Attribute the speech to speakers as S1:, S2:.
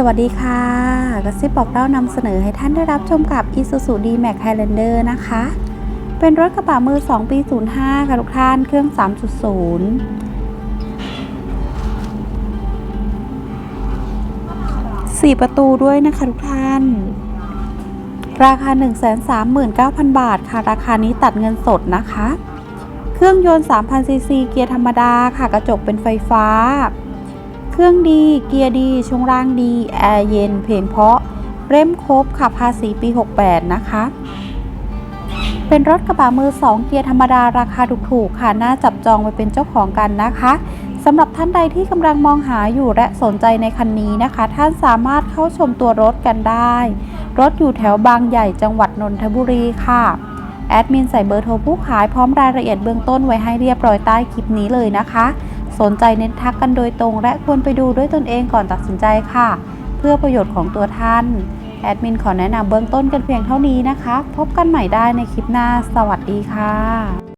S1: สวัสดีค่ะกระซิบบอกเล่านำเสนอให้ท่านได้รับชมกับ Isuzu D-Max Highlander นะคะ เป็นรถกระบะมือ 2 ปี 05 ค่ะทุกท่านเครื่อง 3.0สี่ประตูด้วยนะคะทุกท่าน ราคา 139,000 บาทค่ะ ราคานี้ตัดเงินสดนะคะ เครื่องยนต์3,000ซีซีเกียร์ธรรมดาค่ะ กระจกเป็นไฟฟ้า เครื่องดี เกียร์ดีช่วงล่างดี แอร์เย็น เพลงเพาะ เร่มครบค่ะภาษีปี 68 นะคะ เป็นรถกระบะมือ 2 เกียร์ธรรมดาราคาถูกๆค่ะ น่าจับจองไปเป็นเจ้าของกันนะคะสำหรับท่านใดที่กำลังมองหาอยู่และสนใจในคันนี้นะคะ ท่านสามารถเข้าชมตัวรถกันได้ รถอยู่แถวบางใหญ่จังหวัดนนทบุรีค่ะแอดมินใส่เบอร์โทรผู้ขายพร้อมรายละเอียดเบื้องต้นไว้ให้เรียบร้อยใต้คลิปนี้เลยนะคะ สนใจเน้นทักกันโดยตรง และควรไปดูด้วยตนเองก่อนตัดสินใจค่ะ เพื่อประโยชน์ของตัวท่าน แอดมินขอแนะนำเบื้องต้นกันเพียงเท่านี้นะคะ พบกันใหม่ได้ในคลิปหน้า สวัสดีค่ะ